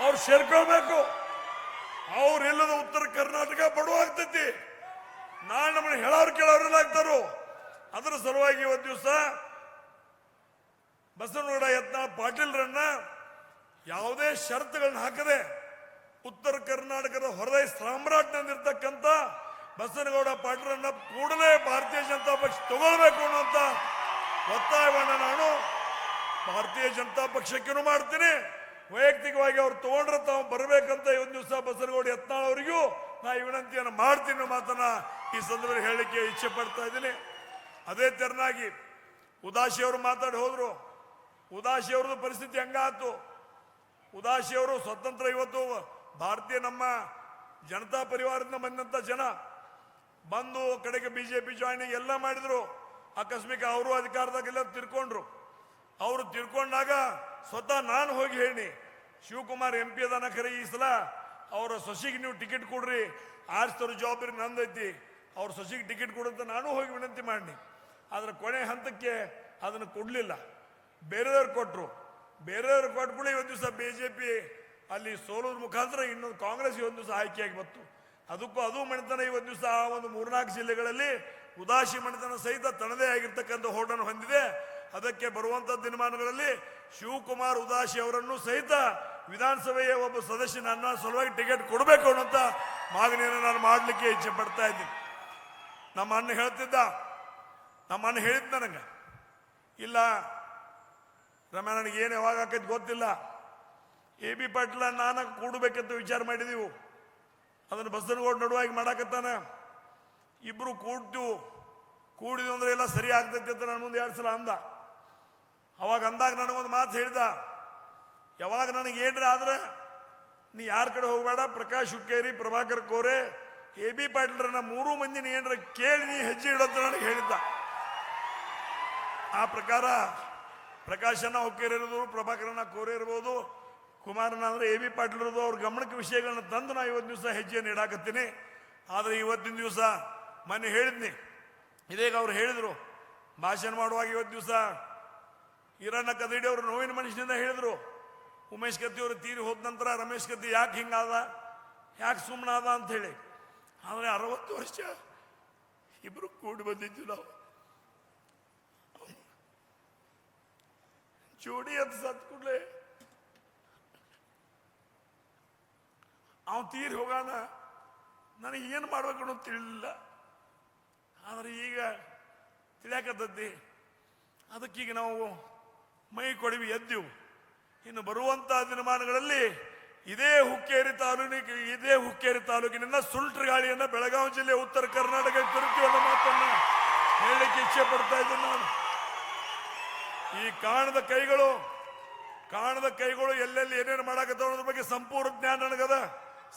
ಅವ್ರು ಸೇರ್ಕೊಳ್ಬೇಕು. ಅವ್ರಿಲ್ಲದ ಉತ್ತರ ಕರ್ನಾಟಕ ಬಡವಾಗ್ತೈತಿ ನಾಳೆ ನಮ್ಮನ್ನ ಹೇಳೋರು ಕೇಳೋರೆಲ್ಲ ಆಗ್ತಾರೋ. ಅದರ ಸಲುವಾಗಿ ಒಂದು ದಿವಸ ಬಸವನಗೌಡ ಯತ್ನಾಳ್ ಪಾಟೀಲ್ರನ್ನ ಯಾವುದೇ ಷರತ್ತುಗಳನ್ನ ಹಾಕದೆ ಉತ್ತರ ಕರ್ನಾಟಕದ ಹೊರದೈ ಸಾಮ್ರಾಟ್ನಲ್ಲಿರ್ತಕ್ಕಂಥ ಬಸವನಗೌಡ ಪಾಟೀಲ್ರನ್ನ ಕೂಡಲೇ ಭಾರತೀಯ ಜನತಾ ಪಕ್ಷ ತಗೊಳ್ಬೇಕು ಅನ್ನುವಂತ ಒತ್ತಾಯವನ್ನು ನಾನು ಭಾರತೀಯ ಜನತಾ ಪಕ್ಷಕ್ಕೂ ಮಾಡ್ತೀನಿ. ವೈಯಕ್ತಿಕವಾಗಿ ಅವ್ರು ತಗೊಂಡ್ರೆ ತಾವು ಬರಬೇಕಂತ ಒಂದು ದಿವಸ ಬಸರಗೋಡಿ ಯತ್ನಾಳ್ ಅವರಿಗೂ ನಾ ಈ ವಿನಂತಿಯನ್ನು ಮಾಡ್ತೀನಿ ಮಾತನ್ನ ಈ ಸಂದರ್ಭದಲ್ಲಿ ಹೇಳಲಿಕ್ಕೆ ಇಚ್ಛೆ ಪಡ್ತಾ ಇದ್ದೀನಿ. ಅದೇ ತೆರನಾಗಿ ಉದಾಸಿ ಅವರು ಮಾತಾಡಿ ಹೋದ್ರು. ಉದಾಸಿ ಅವ್ರದ್ದು ಪರಿಸ್ಥಿತಿ ಹಂಗಾತು. ಉದಾಸಿ ಅವರು ಸ್ವತಂತ್ರ ಇವತ್ತು ಭಾರತೀಯ ನಮ್ಮ ಜನತಾ ಪರಿವಾರದಿಂದ ಬಂದಂತ ಜನ. ಬಂದು ಕಡೆಗೆ ಬಿಜೆಪಿ ಜಾಯ್ನಿಂಗ್ ಎಲ್ಲ ಮಾಡಿದ್ರು. ಆಕಸ್ಮಿಕ ಅವರು ಅಧಿಕಾರದಾಗೆಲ್ಲ ತಿರ್ಕೊಂಡ್ರು. ಅವರು ತಿಳ್ಕೊಂಡಾಗ ಸ್ವತಃ ನಾನು ಹೋಗಿ ಹೇಳಿ ಶಿವಕುಮಾರ್ ಎಂ ಪಿ ಅದಾನ ಖರೆ ಈ ಸಲ, ಅವರ ಸೊಸಿಗೆ ನೀವು ಟಿಕೆಟ್ ಕೊಡ್ರಿ ಆರಿಸ್ತವ್ರ ಜವಾಬ್ದಾರಿ ನಂದೈತಿ ಅವ್ರ ಸೊಸಿಗೆ ಟಿಕೆಟ್ ಕೊಡಂತ ನಾನು ಹೋಗಿ ವಿನಂತಿ ಮಾಡಿ ಆದ್ರೆ ಕೊನೆ ಹಂತಕ್ಕೆ ಅದನ್ನು ಕೊಡಲಿಲ್ಲ. ಬೇರೆಯವ್ರು ಕೊಟ್ಟರು ಬೇರೆಯವ್ರು ಕೂಡ ಇವತ್ತು ದಿವಸ ಬಿ ಜೆ ಪಿ ಅಲ್ಲಿ ಸೋಲೋದ್ರ ಮುಖಾಂತರ ಇನ್ನೊಂದು ಕಾಂಗ್ರೆಸ್ ಒಂದು ದಿವಸ ಆಯ್ಕೆಯಾಗಿ ಬಂತು. ಅದಕ್ಕೂ ಅದು ಮಣಿತನ ಇವತ್ತು ದಿವಸ ಆ ಒಂದು ಮೂರ್ನಾಲ್ಕು ಜಿಲ್ಲೆಗಳಲ್ಲಿ ಉದಾಸಿ ಮಣಿತನ ಸಹಿತ ತನ್ನದೇ ಆಗಿರ್ತಕ್ಕಂಥ ಹೋಟನ್ನು ಹೊಂದಿದೆ. ಅದಕ್ಕೆ ಬರುವಂತ ದಿನಮಾನಗಳಲ್ಲಿ ಶಿವಕುಮಾರ್ ಉದಾಸಿ ಅವರನ್ನು ಸಹಿತ ವಿಧಾನಸಭೆಯ ಒಬ್ಬ ಸದಸ್ಯ ನನ್ನ ಸಲುವಾಗಿ ಟಿಕೆಟ್ ಕೊಡಬೇಕು ಅನ್ನೋಂಥ ಮಾಗಣಿಯನ್ನು ನಾನು ಮಾಡಲಿಕ್ಕೆ ಇಚ್ಛೆ ಪಡ್ತಾ ಇದ್ದೀನಿ. ನಮ್ಮ ಅಣ್ಣ ಹೇಳ್ತಿದ್ದ, ನಮ್ಮ ಅಣ್ಣ ಹೇಳಿದ್ ನನಗೆ. ಇಲ್ಲ, ರಮ್ಯ, ನನಗೆ ಏನು ಯಾವಾಗ ಆಕೈತಿ ಗೊತ್ತಿಲ್ಲ. ಎ ಬಿ ಪಾಟೀಲ ನಾನು ಕೂಡಬೇಕಂತ ವಿಚಾರ ಮಾಡಿದೀವು. ಅದನ್ನು ಬಸ್ಸನಗೋಡ್ ನಡುವಾಗಿ ಮಾಡಾಕತ್ತಾನ. ಇಬ್ಬರು ಕೂಡ್ತೀವು. ಕೂಡಿದ್ವು ಅಂದ್ರೆ ಎಲ್ಲ ಸರಿ ಆಗ್ತೈತಿ ಅಂತ ನನ್ನ ಮುಂದೆ ಎರಡು ಸಲ ಅಂದ. ಅವಾಗ ಅಂದಾಗ ನನಗೊಂದು ಮಾತು ಹೇಳಿದ, ಯಾವಾಗ ನನಗೆ ಏನ್ರ ಆದ್ರೆ ನೀ ಯಾರ ಕಡೆ ಹೋಗಬೇಡ? ಪ್ರಕಾಶ್ ಹುಕ್ಕೇರಿ, ಪ್ರಭಾಕರ್ ಕೋರೆ, ಎ ಬಿ ಪಾಟೀಲ್ರನ್ನ ಮೂರು ಮಂದಿ ನೀ ಏನ್ರ ಕೇಳಿ ನೀ ಹೆಜ್ಜೆ ಇಡೋದು ನನಗೆ ಹೇಳಿದ್ದ. ಆ ಪ್ರಕಾರ ಪ್ರಕಾಶನ ಹುಕ್ಕೇರಿ ಇರೋದು ಪ್ರಭಾಕರನ ಕೋರೆ ಇರ್ಬೋದು ಕುಮಾರನ ಅಂದ್ರೆ ಎ ಬಿ ಪಾಟೀಲ್ ಇರೋದು, ಅವ್ರ ಗಮನಕ್ಕೆ ವಿಷಯಗಳನ್ನ ತಂದು ನಾ ಇವತ್ತು ದಿವಸ ಹೆಜ್ಜೆಯನ್ನು ಇಡಾಕತ್ತೀನಿ. ಆದರೆ ಇವತ್ತಿನ ದಿವಸ ಮೊನ್ನೆ ಹೇಳಿದ್ನಿ. ಇದೇಗ ಅವ್ರು ಹೇಳಿದ್ರು, ಭಾಷಣ ಮಾಡುವಾಗ ಇವತ್ತು ದಿವಸ ಈರಣ್ಣ ಕದಡಿ ಅವರು ನೋವಿನ ಮನುಷ್ಯನಿಂದ ಹೇಳಿದ್ರು, ಉಮೇಶ್ ಕತ್ತಿಯವರು ತೀರಿ ಹೋದ ನಂತರ ರಮೇಶ್ ಕತ್ತಿ ಯಾಕೆ ಹಿಂಗಾದ, ಯಾಕೆ ಸುಮ್ಮನಾದ ಅಂತ ಹೇಳಿ. ಆದರೆ ಅರವತ್ತು ವರ್ಷ ಇಬ್ರು ಕೂಡಿ ಬಂದಿದ್ವಿ ನಾವು. ಜೋಡಿ ಅಂತ ಸತ್ ಕೂಡಲೇ. ಅವನು ತೀರಿ ಹೋಗಾನ, ನನಗೆ ಏನು ಮಾಡ್ಬೇಕು ಅನ್ನೋದು ತಿಳಿಲಿಲ್ಲ. ಆದರೆ ಈಗ ತಿಳಿಯಾಕತ್ತದ್ದಿ. ಅದಕ್ಕೀಗ ನಾವು ಮೈ ಕೊಡವಿ ಎದ್ದೆವು ಇನ್ನು ಬರುವಂತ ದಿನಮಾನಗಳಲ್ಲಿ ಇದೇ ಹುಕ್ಕೇರಿ ತಾಲೂಕಿನ ಇದೇ ಹುಕ್ಕೇರಿ ತಾಲೂಕಿನಿಂದ ಸುಲ್ಟ್ರ ಗಾಳಿಯನ್ನ ಬೆಳಗಾವಿ ಜಿಲ್ಲೆ, ಉತ್ತರ ಕರ್ನಾಟಕ ಅನ್ನೋ ಮಾತನ್ನ ಹೇಳಲಿಕ್ಕೆ ಇಚ್ಛೆ ಪಡ್ತಾ ಇದ್ದೀನಿ ನಾನು. ಈ ಕಾಣದ ಕೈಗಳು ಕಾಣದ ಕೈಗಳು ಎಲ್ಲೆಲ್ಲಿ ಏನೇನು ಮಾಡಕತ್ತ ಅನ್ನೋದ್ರ ಬಗ್ಗೆ ಸಂಪೂರ್ಣ ಜ್ಞಾನ ನನಗದ,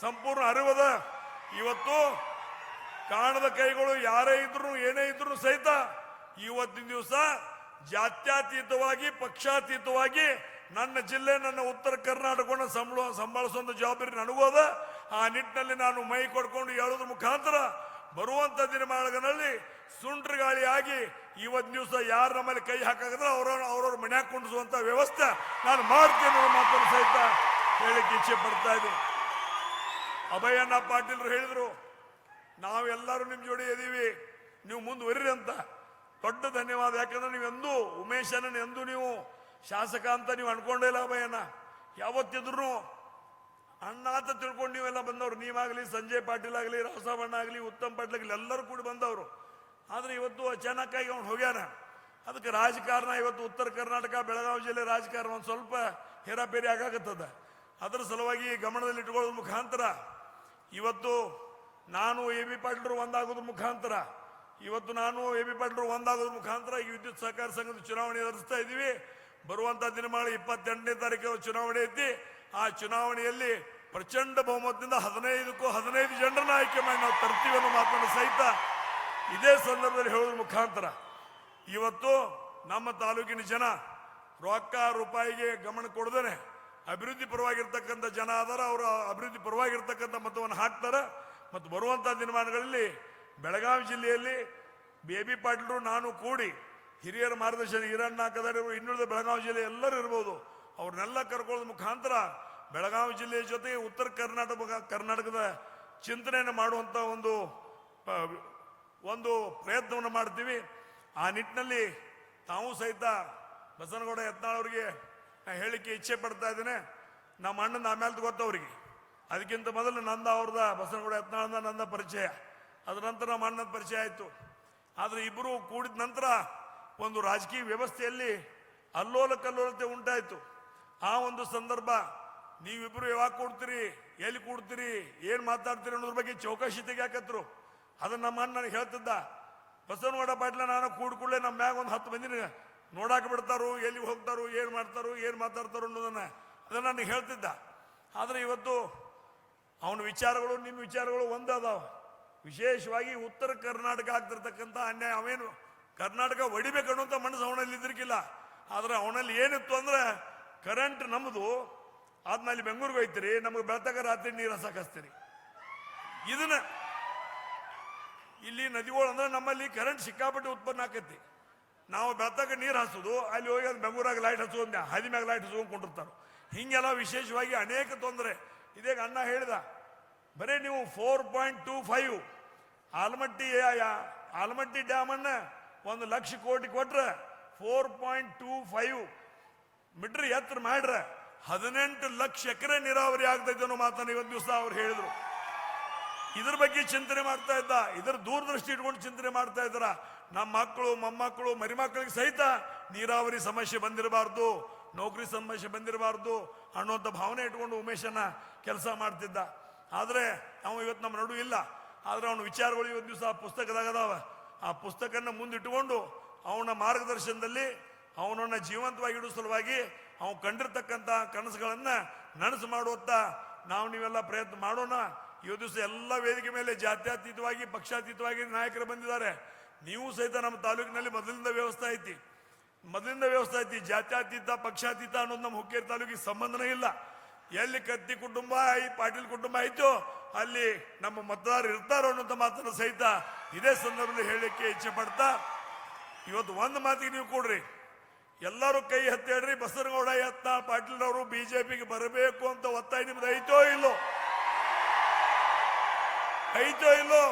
ಸಂಪೂರ್ಣ ಅರಿವದ. ಇವತ್ತು ಕಾಣದ ಕೈಗಳು ಯಾರೇ ಇದ್ರು, ಏನೇ ಇದ್ರು ಸಹಿತ ಇವತ್ತಿನ ದಿವಸ ಜಾತ್ಯತೀತವಾಗಿ, ಪಕ್ಷಾತೀತವಾಗಿ ನನ್ನ ಜಿಲ್ಲೆ, ನನ್ನ ಉತ್ತರ ಕರ್ನಾಟಕವನ್ನು ಸಂಬಳ, ಸಂಭಾಳಿಸುವಂತ ಜವಾಬ್ದಾರಿ ನನಗೋದ ಆ ನಿಟ್ಟಿನಲ್ಲಿ ನಾನು ಮೈ ಕೊಡ್ಕೊಂಡು ಹೇಳೋದ್ರ ಮುಖಾಂತರ ಬರುವಂತ ದಿನಮಾನಗಳಲ್ಲಿ ಸುಂಟ್ರಗಾಳಿ ಆಗಿ ಇವತ್ತು ದಿವಸ ಯಾರು ನಮ್ಮಲ್ಲಿ ಕೈ ಹಾಕಾಗಿದ್ರೆ ಅವ್ರ ಅವ್ರವ್ರ ಮನ್ಯಾಗ ಕುಂಡಿಸುವಂತ ವ್ಯವಸ್ಥೆ ನಾನು ಮಾಡ್ತೇನೆ ಮಾತನ್ನು ಸಹಿತ ಹೇಳಕ್ಕೆ ಇಚ್ಛೆ ಪಡ್ತಾ ಇದ್ದೀನಿ. ಅಭಯಣ್ಣ ಪಾಟೀಲ್ರು ಹೇಳಿದ್ರು, ನಾವೆಲ್ಲರೂ ನಿಮ್ಮ ಜೋಡಿ ಇದೀವಿ, ನೀವು ಮುಂದುವರಿ ಅಂತ. ದೊಡ್ಡ ಧನ್ಯವಾದ. ಯಾಕಂದ್ರೆ ನೀವು ಎಂದು ಉಮೇಶ್ ಅಣ್ಣನ ಎಂದೂ ನೀವು ಶಾಸಕ ಅಂತ ನೀವು ಅನ್ಕೊಂಡೇ ಇಲ್ಲ ಭಯನ. ಯಾವತ್ತಿದ್ರು ಅಣ್ಣ ಅಂತ ತಿಳ್ಕೊಂಡು ನೀವೆಲ್ಲ ಬಂದವರು. ನೀವಾಗಲಿ ಸಂಜಯ್ ಪಾಟೀಲ್ ಆಗಲಿ ರಾವಸಾಬಣ್ಣ ಆಗಲಿ, ಉತ್ತಮ್ ಪಾಟೀಲ್ ಆಗಲಿ ಎಲ್ಲರೂ ಕೂಡಿ ಬಂದವರು. ಆದ್ರೆ ಇವತ್ತು ಅಚಾನಕ್ಕಾಗಿ ಅವ್ನು ಹೋಗ್ಯಾನ. ಅದಕ್ಕೆ ರಾಜಕಾರಣ ಇವತ್ತು ಉತ್ತರ ಕರ್ನಾಟಕ, ಬೆಳಗಾವಿ ಜಿಲ್ಲೆ ರಾಜಕಾರಣ ಒಂದು ಸ್ವಲ್ಪ ಹೇರಾಪೇರಿ ಆಗಾಕತ್ತದ. ಅದರ ಸಲುವಾಗಿ ಗಮನದಲ್ಲಿ ಇಟ್ಕೊಳ್ಳೋದು ಮುಖಾಂತರ ಇವತ್ತು ನಾನು ಎ ಬಿ ಪಾಟೀಲರು ಒಂದಾಗೋದು ಮುಖಾಂತರ ಇವತ್ತು ನಾನು ಎ ಬಿ ಪಾಟೀಲ್ ಒಂದಾಗೋದ್ರ ಮುಖಾಂತರ ಈ ವಿದ್ಯುತ್ ಸಹಕಾರ ಸಂಘದ ಚುನಾವಣೆ ಎದುರಿಸ್ತಾ ಇದ್ದೀವಿ. ಬರುವಂತ ದಿನಮಾನ ಇಪ್ಪತ್ತೆಂಟನೇ ತಾರೀಕು ಚುನಾವಣೆ ಐತಿ. ಆ ಚುನಾವಣೆಯಲ್ಲಿ ಪ್ರಚಂಡ ಬಹುಮತದಿಂದ ಹದಿನೈದಕ್ಕೂ ಹದಿನೈದು ಜನರನ್ನ ಆಯ್ಕೆ ಮಾಡಿ ನಾವು ತರ್ತೀವಿ ಅನ್ನೋ ಮಾತನ್ನು ಸಹಿತ ಇದೇ ಸಂದರ್ಭದಲ್ಲಿ ಹೇಳೋದ್ರ ಮುಖಾಂತರ ಇವತ್ತು ನಮ್ಮ ತಾಲೂಕಿನ ಜನ ರೊಕ್ಕ ರೂಪಾಯಿಗೆ ಗಮನ ಕೊಡದೇನೆ. ಅಭಿವೃದ್ಧಿ ಪರವಾಗಿರ್ತಕ್ಕಂಥ ಜನ ಆದರೆ ಅವರು ಅಭಿವೃದ್ಧಿ ಪರವಾಗಿರ್ತಕ್ಕಂಥ ಮತವನ್ನು ಹಾಕ್ತಾರೆ. ಮತ್ತು ಬರುವಂಥ ದಿನಮಾನಗಳಲ್ಲಿ ಬೆಳಗಾವಿ ಜಿಲ್ಲೆಯಲ್ಲಿ ಬೇಬಿ ಪಾಟೀಲರು, ನಾನು ಕೂಡಿ ಹಿರಿಯರ ಮಾರ್ಗದರ್ಶನ ಈರಣ್ಣ ಕದಡಿರು ಇನ್ನುಳಿದ ಬೆಳಗಾವಿ ಜಿಲ್ಲೆ ಎಲ್ಲರೂ ಇರ್ಬೋದು, ಅವ್ರನ್ನೆಲ್ಲ ಕರ್ಕೊಳ್ಳೋದ್ ಮುಖಾಂತರ ಬೆಳಗಾವಿ ಜಿಲ್ಲೆಯ ಜೊತೆ ಉತ್ತರ ಕರ್ನಾಟಕ ಕರ್ನಾಟಕದ ಚಿಂತನೆಯನ್ನು ಮಾಡುವಂತ ಒಂದು ಒಂದು ಪ್ರಯತ್ನವನ್ನು ಮಾಡ್ತೀವಿ. ಆ ನಿಟ್ಟಿನಲ್ಲಿ ತಾವು ಸಹಿತ ಬಸನಗೌಡ ಯತ್ನಾಳ್ ಅವರಿಗೆ ನಾ ಹೇಳಿಕೆ ಇಚ್ಛೆ ಪಡ್ತಾ ಇದ್ದೇನೆ. ನಮ್ಮ ಅಣ್ಣನ ಆಮೇಲೆ ಗೊತ್ತವ್ರಿಗೆ ಅದಕ್ಕಿಂತ ಮೊದಲು ನಂದ ಅವ್ರದ, ಬಸನಗೌಡ ಯತ್ನಾಳದ ನಂದ ಪರಿಚಯ. ಅದ ನಂತರ ನಮ್ಮ ಅಣ್ಣನ ಪರಿಚಯ ಆಯಿತು. ಆದರೆ ಇಬ್ಬರು ಕೂಡಿದ ನಂತರ ಒಂದು ರಾಜಕೀಯ ವ್ಯವಸ್ಥೆಯಲ್ಲಿ ಅಲ್ಲೋಲ ಕಲ್ಲೋಲತೆ ಉಂಟಾಯಿತು. ಆ ಒಂದು ಸಂದರ್ಭ ನೀವಿಬ್ಬರು ಯಾವಾಗ ಕೂಡ್ತೀರಿ, ಎಲ್ಲಿ ಕೂಡ್ತೀರಿ, ಏನು ಮಾತಾಡ್ತೀರಿ ಅನ್ನೋದ್ರ ಬಗ್ಗೆ ಚೌಕಾಶಿ ತೆಗಿಯಾಕತ್ರು. ಅದನ್ನು ನಮ್ಮ ಅಣ್ಣ ನನಗೆ ಹೇಳ್ತಿದ್ದ ಬಸವನಗೌಡ ಪಾಟ್ಲ, ನಾನು ಕೂಡ್ಕೊಳ್ಳೆ ನಮ್ಮ ಮ್ಯಾಗ ಒಂದು ಹತ್ತು ಮಂದಿನ ನೋಡಾಕ ಬಿಡ್ತಾರೋ, ಎಲ್ಲಿ ಹೋಗ್ತಾರೋ, ಏನು ಮಾಡ್ತಾರೋ, ಏನು ಮಾತಾಡ್ತಾರೋ ಅನ್ನೋದನ್ನು ಅದನ್ನು ನನಗೆ ಹೇಳ್ತಿದ್ದ. ಆದರೆ ಇವತ್ತು ಅವನ ವಿಚಾರಗಳು ನಿಮ್ಮ ವಿಚಾರಗಳು ಒಂದೇ ಅದಾವ. ವಿಶೇಷವಾಗಿ ಉತ್ತರ ಕರ್ನಾಟಕ ಆಗ್ತಿರ್ತಕ್ಕಂಥ ಅನ್ಯಾಯ. ಅವೇನು ಕರ್ನಾಟಕ ಒಡಿಬೇಕು ಅನ್ನುವಂಥ ಮನಸ್ಸು ಅವನಲ್ಲಿ ಇದ್ರಿಕಿಲ್ಲ ಆದ್ರೆ ಅವನಲ್ಲಿ ಏನಿತ್ತು ಅಂದ್ರೆ ಕರೆಂಟ್ ನಮ್ಮದು ಆದ್ಮೇಲೆ ಬೆಂಗಳೂರಿಗೆ ಹೋಯ್ತೀರಿ, ನಮಗೆ ಬೆಳತಕ ರಾತ್ರಿ ನೀರು ಹಸಾಕಸ್ತೀರಿ ಇದನ್ನ ಇಲ್ಲಿ ನದಿಗಳು ಅಂದ್ರೆ ನಮ್ಮಲ್ಲಿ ಕರೆಂಟ್ ಸಿಕ್ಕಾಪಟ್ಟೆ ಉತ್ಪನ್ನ ಆಕೈತಿ. ನಾವು ಬೆಳತಕ ನೀರು ಹಸುದು, ಅಲ್ಲಿ ಹೋಗಿ ಅದು ಬೆಂಗಳೂರಾಗ ಲೈಟ್ ಹಚ್ಚುವಂತೆ ಹದಿ ಮ್ಯಾಗ ಲೈಟ್ ಹಚ್ಕೊಂಡು ಕೊಂಡಿರ್ತಾರೆ ಹಿಂಗೆಲ್ಲ ವಿಶೇಷವಾಗಿ ಅನೇಕ ತೊಂದರೆ. ಇದೀಗ ಅಣ್ಣ ಹೇಳಿದ, ಬರೀ ನೀವು four point two five Almatti Almatti ಡ್ಯಾಮನ್ನ ಒಂದು ಲಕ್ಷ ಕೋಟಿ ಕೊಟ್ರೆ four point two five meter ಎತ್ತರ ಮಾಡ್ರೆ ಹದಿನೆಂಟು ಲಕ್ಷ ಎಕರೆ ನೀರಾವರಿ ಆಗ್ತೈತೆ ಅನ್ನೋ ಮಾತನ್ನ ಇವತ್ತು ದಿವಸ ಅವ್ರು ಹೇಳಿದ್ರು. ಇದ್ರ ಬಗ್ಗೆ ಚಿಂತನೆ ಮಾಡ್ತಾ ಇದ್ದ. ಇದ್ರ ದೂರದೃಷ್ಟಿ ಇಟ್ಕೊಂಡು ಚಿಂತನೆ ಮಾಡ್ತಾ ಇದ್ದಾರ ನಮ್ಮ ಮಕ್ಕಳು, ಮೊಮ್ಮಕ್ಕಳು ಮರಿಮಕ್ಕಳಿಗೆ ಸಹಿತ ನೀರಾವರಿ ಸಮಸ್ಯೆ ಬಂದಿರಬಾರ್ದು, ನೌಕರಿ ಸಮಸ್ಯೆ ಬಂದಿರಬಾರ್ದು ಅನ್ನೋಂಥ ಭಾವನೆ ಇಟ್ಕೊಂಡು ಉಮೇಶನ ಕೆಲಸ ಮಾಡ್ತಿದ್ದ. ಆದರೆ ಅವ ಇವತ್ತು ನಮ್ಮ ನಡುವಿಲ್ಲ ಇಲ್ಲ. ಆದ್ರೆ ಅವನ ವಿಚಾರಗಳು ಇವತ್ತು ದಿವಸ ಆ ಪುಸ್ತಕದಾಗ ಅದಾವ ಆ ಪುಸ್ತಕನ ಮುಂದಿಟ್ಟುಕೊಂಡು ಅವನ ಮಾರ್ಗದರ್ಶನದಲ್ಲಿ ಅವನನ್ನ ಜೀವಂತವಾಗಿ ಇಡೋ ಸಲುವಾಗಿ ಅವನು ಕಂಡಿರ್ತಕ್ಕಂಥ ಕನಸುಗಳನ್ನ ನನಸು ಮಾಡುವತ್ತ ನಾವು ನೀವೆಲ್ಲ ಪ್ರಯತ್ನ ಮಾಡೋಣ. ಇವತ್ತು ದಿವಸ ಎಲ್ಲ ವೇದಿಕೆ ಮೇಲೆ ಜಾತ್ಯತೀತವಾಗಿ, ಪಕ್ಷಾತೀತವಾಗಿ ನಾಯಕರು ಬಂದಿದ್ದಾರೆ. ನೀವು ಸಹಿತ ನಮ್ಮ ತಾಲೂಕಿನಲ್ಲಿ ಮೊದಲಿಂದ ವ್ಯವಸ್ಥೆ ಐತಿ. ಮೊದಲಿಂದ ವ್ಯವಸ್ಥೆ ಐತಿ. ಜಾತ್ಯಾತೀತ, ಪಕ್ಷಾತೀತ ಅನ್ನೋದು ನಮ್ಮ ಹುಕ್ಕೇರಿ ತಾಲೂಕಿಗೆ ಸಂಬಂಧನೇ ಇಲ್ಲ. ಎಲ್ಲಿ ಕತ್ತಿ ಕುಟುಂಬ, ಈ ಪಾಟೀಲ್ ಕುಟುಂಬ ಐತೋ ಅಲ್ಲಿ ನಮ್ಮ ಮತದಾರರು ಇರ್ತಾರೋ ಅನ್ನೋಂಥ ಮಾತನ್ನು ಸಹಿತ ಇದೇ ಸಂದರ್ಭದಲ್ಲಿ ಹೇಳಲಿಕ್ಕೆ ಇಚ್ಛೆ ಪಡ್ತಾ, ಇವತ್ತು ಒಂದು ಮಾತಿಗೆ ನೀವು ಕೊಡ್ರಿ. ಎಲ್ಲರೂ ಕೈ ಹತ್ತೇಳ್ರಿ ಬಸನಗೌಡ ಯತ್ನ ಪಾಟೀಲ್ ಅವರು ಬಿಜೆಪಿಗೆ ಬರಬೇಕು ಅಂತ ಒತ್ತಾಯ ನಿಮ್ದು ಐತೋ ಇಲ್ಲೋ? ಐತೋ ಇಲ್ಲೋ?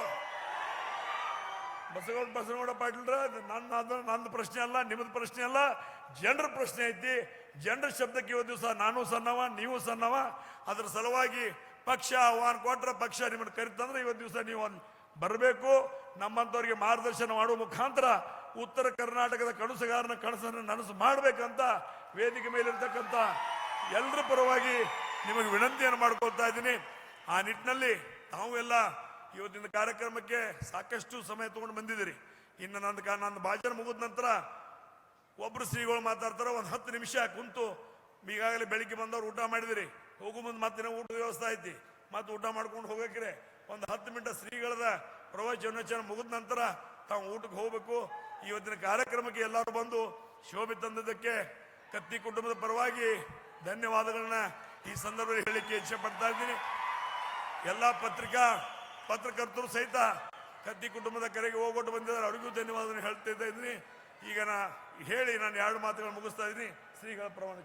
ಬಸಗೌಡ ಬಸನಗೌಡ ಪಾಟೀಲ್ರ, ನನ್ನ ನಂದು ಪ್ರಶ್ನೆ ಅಲ್ಲ, ನಿಮ್ದು ಪ್ರಶ್ನೆ ಅಲ್ಲ, ಜನರ ಪ್ರಶ್ನೆ ಐತಿ. ಜನರ ಶಬ್ದಕ್ಕೆ ಇವತ್ತು ದಿವಸ ನಾನು ಸಣ್ಣವ, ನೀವು ಸಣ್ಣವ. ಅದರ ಸಲುವಾಗಿ ಪಕ್ಷ ಆಹ್ವಾನ ಕೊಟ್ಟರೆ ಪಕ್ಷ ನಿಮ್ಮನ್ನು ಕರಿತಂದ್ರೆ ಇವತ್ತು ದಿವಸ ನೀವು ಬರಬೇಕು. ನಮ್ಮಂಥವ್ರಿಗೆ ಮಾರ್ಗದರ್ಶನ ಮಾಡುವ ಮುಖಾಂತರ ಉತ್ತರ ಕರ್ನಾಟಕದ ಕನಸುಗಾರನ ಕನಸನ್ನು ನನಸು ಮಾಡಬೇಕಂತ ವೇದಿಕೆ ಮೇಲಿರ್ತಕ್ಕಂಥ ಎಲ್ಲರ ಪರವಾಗಿ ನಿಮಗೆ ವಿನಂತಿಯನ್ನು ಮಾಡ್ಕೊಳ್ತಾ ಇದ್ದೀನಿ. ಆ ನಿಟ್ಟಿನಲ್ಲಿ ತಾವು ಎಲ್ಲ ಇವತ್ತಿನ ಕಾರ್ಯಕ್ರಮಕ್ಕೆ ಸಾಕಷ್ಟು ಸಮಯ ತಗೊಂಡು ಬಂದಿದ್ದೀರಿ. ಇನ್ನು ನನ್ನ ಕಾ ನನ್ನ ಭಾಷಣ ಮುಗಿದ ನಂತರ ಒಬ್ಬರು ಶ್ರೀಗಳು ಮಾತಾಡ್ತಾರೆ, ಒಂದು ಹತ್ತು ನಿಮಿಷ ಕುಂತು ಈಗಾಗಲೇ ಬೆಳಿಗ್ಗೆ ಬಂದವರು ಊಟ ಮಾಡಿದಿರಿ. ಹೋಗು ಮುಂದೆ ಮತ್ತೆ ಊಟ ವ್ಯವಸ್ಥೆ ಐತಿ. ಮತ್ತೆ ಊಟ ಮಾಡ್ಕೊಂಡು ಹೋಗಕ್ರೆ ಒಂದು ಹತ್ತು ಮಿನಿಟ್ ಶ್ರೀಗಳದ ಪ್ರವಚನ ಮುಗಿದ ನಂತರ ತಾವು ಊಟಕ್ಕೆ ಹೋಗ್ಬೇಕು. ಇವತ್ತಿನ ಕಾರ್ಯಕ್ರಮಕ್ಕೆ ಎಲ್ಲರೂ ಬಂದು ಶೋಭೆ ತಂದದಕ್ಕೆ ಕತ್ತಿ ಕುಟುಂಬದ ಪರವಾಗಿ ಧನ್ಯವಾದಗಳನ್ನ ಈ ಸಂದರ್ಭದಲ್ಲಿ ಹೇಳಿಕೆ ಇಚ್ಛೆ ಪಡ್ತಾ ಇದ್ದೀನಿ. ಎಲ್ಲ ಪತ್ರಿಕಾ ಪತ್ರಕರ್ತರು ಸಹಿತ ಕತ್ತಿ ಕುಟುಂಬದ ಕರೆಗೆ ಹೋಗೊಟ್ಟು ಬಂದಿದ್ದಾರೆ. ಅವರಿಗೂ ಧನ್ಯವಾದ ಹೇಳ್ತಾ ಇದ್ದೀನಿ. ಈಗ ನಾ ಹೇಳಿ ನಾನು ಎರಡು ಮಾತುಗಳು ಮುಗಿಸ್ತಾ ಇದ್ದೀನಿ. ಶ್ರೀಗಳ ಪ್ರಮಾಣ